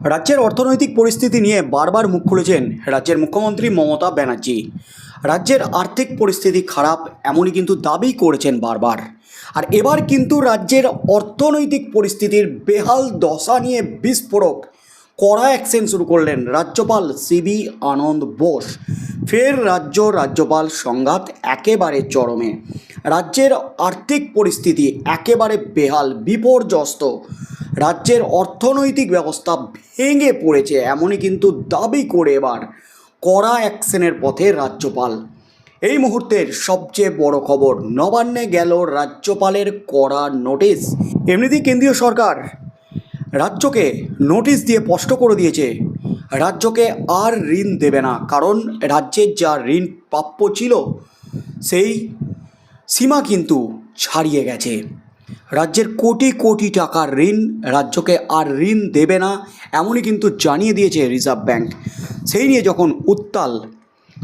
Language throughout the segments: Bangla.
রাজ্যের অর্থনৈতিক পরিস্থিতি নিয়ে বারবার মুখ খুলেছেন রাজ্যের মুখ্যমন্ত্রী মমতা ব্যানার্জি। রাজ্যের আর্থিক পরিস্থিতি খারাপ, এমনই কিন্তু দাবি করেছেন বারবার। আর এবার কিন্তু রাজ্যের অর্থনৈতিক পরিস্থিতির বেহাল দশা নিয়ে বিস্ফোরক কড়া অ্যাকশন শুরু করলেন রাজ্যপাল সিবি আনন্দ বোস। ফের রাজ্য রাজ্যপাল সংঘাত একেবারে চরমে। রাজ্যের আর্থিক পরিস্থিতি একেবারে বেহাল, বিপর্যস্ত। রাজ্যের অর্থনৈতিক ব্যবস্থা ভেঙে পড়েছে এমনই কিন্তু দাবি করে এবার কড়া অ্যাকশনের পথে রাজ্যপাল। এই মুহূর্তের সবচেয়ে বড় খবর, নবান্নে গেল রাজ্যপালের কড়া নোটিশ। এমনিতেই কেন্দ্রীয় সরকার রাজ্যকে নোটিশ দিয়ে স্পষ্ট করে দিয়েছে, রাজ্যকে আর ঋণ দেবে না, কারণ রাজ্যের যা ঋণ প্রাপ্য ছিল, সেই সীমা কিন্তু ছাড়িয়ে গেছে। রাজ্যের কোটি কোটি টাকার ঋণ রাজ্যকে আর ঋণ দেবে না, এমনই কিন্তু জানিয়ে দিয়েছে রিজার্ভ ব্যাঙ্ক সেই নিয়ে যখন উত্তাল,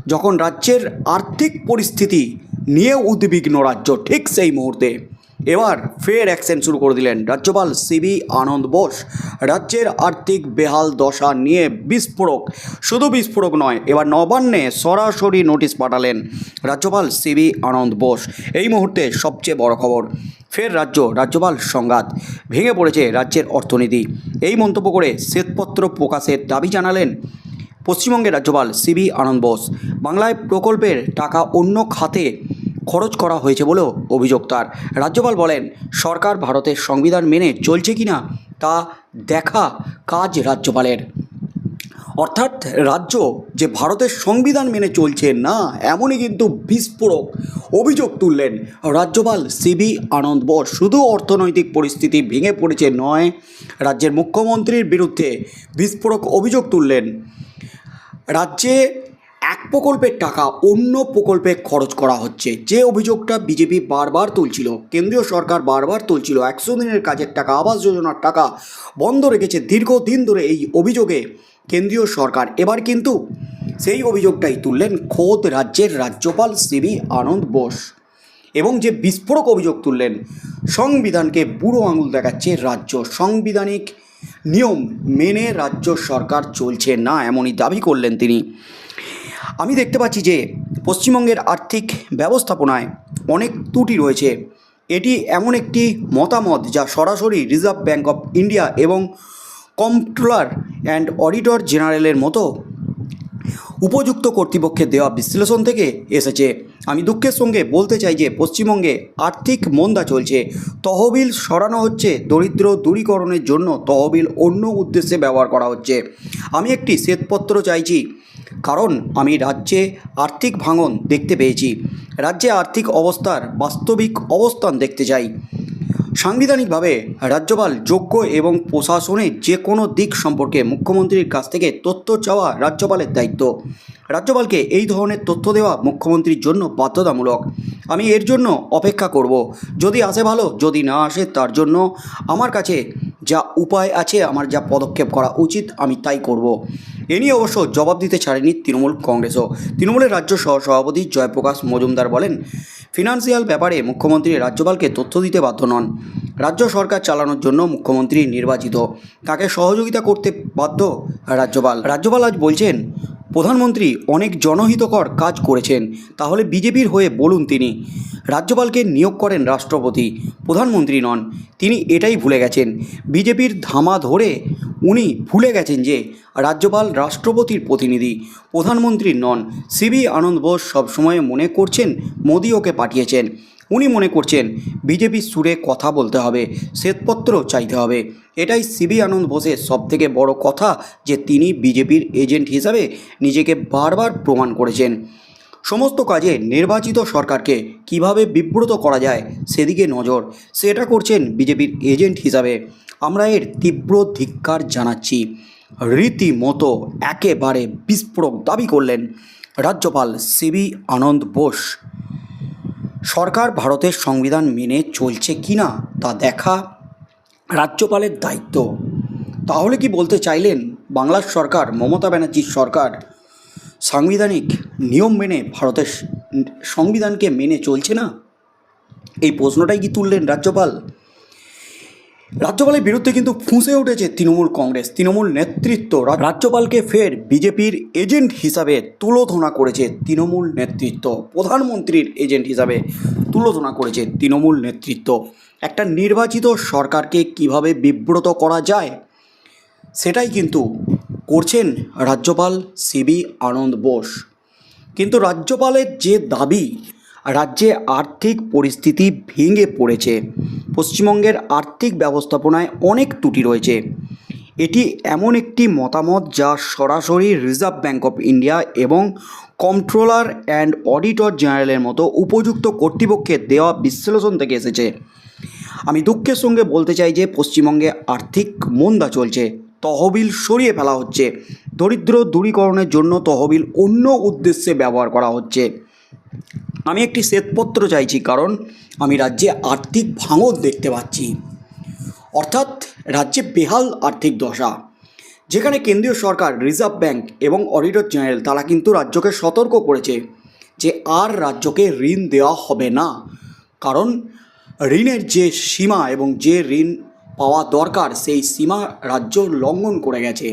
যখন রাজ্যের আর্থিক পরিস্থিতি নিয়ে উদ্বিগ্ন রাজ্য ঠিক সেই মুহূর্তে। এবার ফের অ্যাকশন শুরু করে দিলেন রাজ্যপাল সিবি আনন্দ বোস। রাজ্যের আর্থিক বেহাল দশা নিয়ে বিস্ফোরক। শুধু বিস্ফোরক নয়, এবার নবান্নে সরাসরি নোটিশ পাঠালেন রাজ্যপাল সিবি আনন্দ বোস। এই মুহূর্তে সবচেয়ে বড় খবর, ফের রাজ্য, রাজ্যপাল সংঘাত। ভেঙে পড়েছে রাজ্যের অর্থনীতি। এই মন্তব্য করে শ্বেতপত্র প্রকাশের দাবি জানালেন পশ্চিমবঙ্গের রাজ্যপাল সিবি আনন্দ বোস। বাংলায় প্রকল্পের টাকা অন্য খাতে খরচ করা হয়েছে বলেও অভিযোগ তার। রাজ্যপাল বলেন, সরকার ভারতের সংবিধান মেনে চলছে কিনা তা দেখা কাজ রাজ্যপালের। অর্থাৎ রাজ্য যে ভারতের সংবিধান মেনে চলছে না, এমনই কিন্তু বিস্ফোরক অভিযোগ তুললেন রাজ্যপাল সিবি আনন্দ বোস। শুধু অর্থনৈতিক পরিস্থিতি ভেঙে পড়েছে নয়, রাজ্যের মুখ্যমন্ত্রীর বিরুদ্ধে বিস্ফোরক অভিযোগ তুললেন। রাজ্যে এক প্রকল্পের টাকা অন্য প্রকল্পে খরচ করা হচ্ছে। যে অভিযোগটা বিজেপি বারবার তুলছিল, কেন্দ্রীয় সরকার বারবার তুলছিল, একশো দিনের কাজের টাকা, আবাস যোজনার টাকা বন্ধ রেখেছে দীর্ঘদিন ধরে এই অভিযোগে কেন্দ্রীয় সরকার। এবার কিন্তু সেই অভিযোগটাই তুললেন খোদ রাজ্যের রাজ্যপাল সিবি আনন্দ বোস। এবং যে বিস্ফোরক অভিযোগ তুললেন, সংবিধানকে বুড়ো আঙুল দেখাচ্ছে রাজ্য। সাংবিধানিক নিয়ম মেনে রাজ্য সরকার চলছে না, এমনই দাবি করলেন তিনি। আমি দেখতে পাচ্ছি যে পশ্চিমবঙ্গের আর্থিক ব্যবস্থাপনায় অনেক ত্রুটি রয়েছে। এটি এমন একটি মতামত যা সরাসরি রিজার্ভ ব্যাঙ্ক অফ ইন্ডিয়া এবং কম্পট্রোলার অ্যান্ড অডিটর জেনারেলের মতো উপযুক্ত কর্তৃপক্ষের দেওয়া বিশ্লেষণ থেকে এসেছে। আমি দুঃখের সঙ্গে বলতে চাই যে পশ্চিমবঙ্গে আর্থিক মন্দা চলছে। তহবিল সরানো হচ্ছে দরিদ্র দূরীকরণের জন্য। তহবিল অন্য উদ্দেশ্যে ব্যবহার করা হচ্ছে। আমি একটি শ্বেতপত্র চাইছি। কারণ আমি রাজ্যে আর্থিক ভাঙন দেখতে পেয়েছি। রাজ্যে আর্থিক অবস্থার বাস্তবিক অবস্থান দেখতে চাই। সাংবিধানিকভাবে রাজ্যপাল যোগ্য এবং প্রশাসনের যে কোনো দিক সম্পর্কে মুখ্যমন্ত্রীর কাছ থেকে তথ্য চাওয়া রাজ্যপালের দায়িত্ব। রাজ্যপালকে এই ধরনের তথ্য দেওয়া মুখ্যমন্ত্রীর জন্য বাধ্যতামূলক। আমি এর জন্য অপেক্ষা করব। যদি আসে ভালো, যদি না আসে তার জন্য আমার কাছে যা উপায় আছে, আমার যা পদক্ষেপ করা উচিত, আমি তাই করব। এ নিয়ে অবশ্য জবাব দিতে ছাড়েনি তৃণমূল কংগ্রেসও। তৃণমূলের রাজ্য সহ সভাপতি জয়প্রকাশ মজুমদার বলেন, ফিনান্সিয়াল ব্যাপারে মুখ্যমন্ত্রী রাজ্যপালকে তথ্য দিতে বাধ্য নন। রাজ্য সরকার চালানোর জন্য মুখ্যমন্ত্রী নির্বাচিত। তাকে সহযোগিতা করতে বাধ্য রাজ্যপাল? রাজ্যপাল আজ বলছেন প্রধানমন্ত্রী অনেক জনহিতকর কাজ করেছেন, তাহলে বিজেপির হয়ে বলুন তিনি। রাজ্যপালকে নিয়োগ করেন রাষ্ট্রপতি, প্রধানমন্ত্রী নন, তিনি এটাই ভুলে গেছেন। বিজেপির ধামা ধরে উনি ভুলে গেছেন যে রাজ্যপাল রাষ্ট্রপতির প্রতিনিধি, প্রধানমন্ত্রী নন। সিবি আনন্দ বোস সবসময় মনে করছেন, মোদি ওকে পাঠিয়েছেন। উনি মনে করছেন বিজেপির সুরে কথা বলতে হবে শ্বেতপত্র চাইতে হবে। এটাই সিবি আনন্দ বোসের সবথেকে বড় কথা যে তিনি বিজেপির এজেন্ট হিসাবে নিজেকে বারবার প্রমাণ করেছেন। সমস্ত কাজে নির্বাচিত সরকারকে কীভাবে বিব্রত করা যায় সেদিকে নজর, সেটা করছেন বিজেপির এজেন্ট হিসাবে। আমরা এর তীব্র ধিক্কার জানাচ্ছি। রীতিমতো একেবারে বিস্ফোরক দাবি করলেন রাজ্যপাল সিবি আনন্দ বোস। সরকার ভারতের সংবিধান মেনে চলছে কি না তা দেখা রাজ্যপালের দায়িত্ব। তাহলে কি বলতে চাইলেন বাংলার সরকার, মমতা ব্যানার্জির সরকার? সাংবিধানিক নিয়ম মেনে ভারতের সংবিধানকে মেনে চলছে না? এই প্রশ্নটাই কি তুললেন রাজ্যপাল? রাজ্যপালের বিরুদ্ধে কিন্তু ফুঁসে উঠেছে তৃণমূল কংগ্রেস, তৃণমূল নেতৃত্ব। রাজ্যপালকে ফের বিজেপির এজেন্ট হিসাবে তুলোধনা করেছে তৃণমূল নেতৃত্ব। প্রধানমন্ত্রীর এজেন্ট হিসাবে তুলোধনা করেছে তৃণমূল নেতৃত্ব। একটা নির্বাচিত সরকারকে কীভাবে বিব্রত করা যায়, সেটাই কিন্তু করছেন রাজ্যপাল সিবি আনন্দ বোস। কিন্তু রাজ্যপালের যে দাবি, রাজ্যে আর্থিক পরিস্থিতি ভেঙে পড়েছে পশ্চিমবঙ্গের আর্থিক ব্যবস্থাপনায় অনেক ত্রুটি রয়েছে। এটি এমন একটি মতামত যা সরাসরি রিজার্ভ ব্যাঙ্ক অফ ইন্ডিয়া এবং কন্ট্রোলার অ্যান্ড অডিটর জেনারেলের মতো উপযুক্ত কর্তৃপক্ষের দেওয়া বিশ্লেষণ থেকে এসেছে। আমি দুঃখের সঙ্গে বলতে চাই যে পশ্চিমবঙ্গে আর্থিক মন্দা চলছে, তহবিল সরিয়ে ফেলা হচ্ছে, দরিদ্র দূরীকরণের জন্য তহবিল অন্য উদ্দেশ্যে ব্যবহার করা হচ্ছে। আমি একটি শ্বেতপত্র চাইছি, কারণ আমি রাজ্যে আর্থিক ভাঙন দেখতে পাচ্ছি। অর্থাৎ রাজ্যে বেহাল আর্থিক দশা। যেখানে কেন্দ্রীয় সরকার, রিজার্ভ ব্যাংক এবং অডিটর জেনারেল, তারা কিন্তু রাজ্যকে সতর্ক করেছে যে আর রাজ্যকে ঋণ দেওয়া হবে না। কারণ ঋণের যে সীমা এবং যে ঋণ পাওয়া দরকার, সেই সীমা রাজ্য লঙ্ঘন করে গেছে।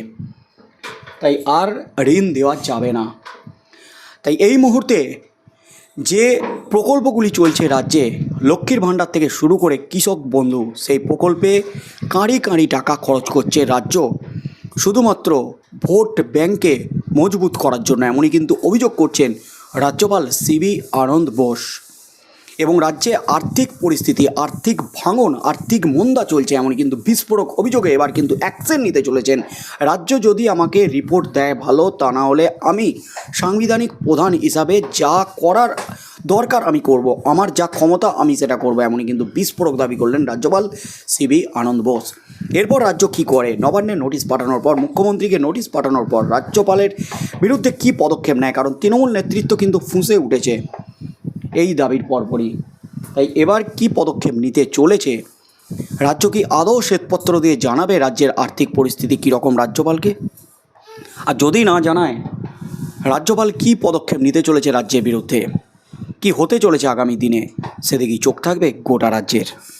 তাই আর ঋণ দেওয়া যাবে না। তাই এই মুহূর্তে যে প্রকল্পগুলি চলছে রাজ্যে, লক্ষ্মীর ভাণ্ডার থেকে শুরু করে কৃষক বন্ধু, সেই প্রকল্পে কাঁড়ি কাঁড়ি টাকা খরচ করছে রাজ্য। শুধুমাত্র ভোট ব্যাংকে মজবুত করার জন্য এমনই কিন্তু অভিযোগ করছেন রাজ্যপাল সিবি আনন্দ বোস। এবং রাজ্যে আর্থিক পরিস্থিতি, আর্থিক ভাঙন, আর্থিক মন্দা চলছে এমন কিন্তু বিস্ফোরক অভিযোগে এবার কিন্তু অ্যাকশন নিতে চলেছেন। রাজ্য যদি আমাকে রিপোর্ট দেয় ভালো, তা না হলে আমি সাংবিধানিক প্রধান হিসাবে যা করার দরকার আমি করব, আমার যা ক্ষমতা আমি সেটা করব এমনই কিন্তু বিস্ফোরক দাবি করলেন রাজ্যপাল সিবি আনন্দ বোস। এরপর রাজ্য কি করে? নবান্নে নোটিশ পাঠানোর পর, মুখ্যমন্ত্রীকে নোটিশ পাঠানোর পর রাজ্যপালের বিরুদ্ধে কি পদক্ষেপ নেয়? কারণ তৃণমূল নেতৃত্ব কিন্তু ফুঁসে উঠেছে। এই দাবির পরপরই। তাই এবার কি পদক্ষেপ নিতে চলেছে? রাজ্য কি আদৌ শ্বেতপত্র দিয়ে জানাবে রাজ্যের আর্থিক পরিস্থিতি কীরকম রাজ্যপালকে? আর যদি না জানায়, রাজ্যপাল কি পদক্ষেপ নিতে চলেছে রাজ্যের বিরুদ্ধে? কি হতে চলেছে আগামী দিনে? সেদিকেই চোখ থাকবে গোটা রাজ্যের।